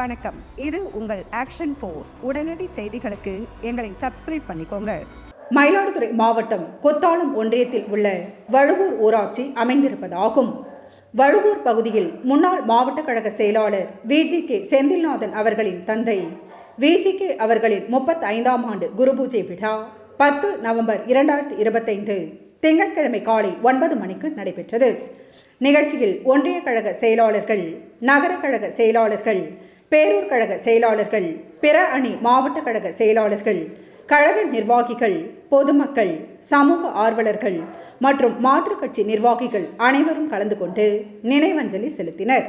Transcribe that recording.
வணக்கம். இது உங்கள் ஆக்ஷன் போர் உடனடி செய்திகளுக்கு எங்களை சப்ஸ்கிரைப் பண்ணிக்கோங்க. மயிலாடுதுறை மாவட்டம் கொத்தாளம் ஒன்றியத்தில் உள்ள வழுவூர் ஊராட்சி அமைந்திருப்பதாகும். வழுவூர் பகுதியில் முன்னாள் மாவட்ட கழக செயலாளர் விஜி கே செந்தில்நாதன் அவர்களின் தந்தை விஜி கே அவர்களின் முப்பத்தி ஐந்தாம் ஆண்டு குருபூஜை விழா பத்து நவம்பர் இரண்டாயிரத்தி இருபத்தைந்து திங்கட்கிழமை காலை ஒன்பது மணிக்கு நடைபெற்றது. நிகழ்ச்சியில் ஒன்றிய கழக செயலாளர்கள் நகர கழக செயலாளர்கள் பேரூர் கழக செயலாளர்கள் பிற அணி மாவட்ட கழக செயலாளர்கள் கழக நிர்வாகிகள் பொதுமக்கள் சமூக ஆர்வலர்கள் மற்றும் மாற்றுக் கட்சி நிர்வாகிகள் அனைவரும் கலந்து கொண்டு நினைவஞ்சலி செலுத்தினர்.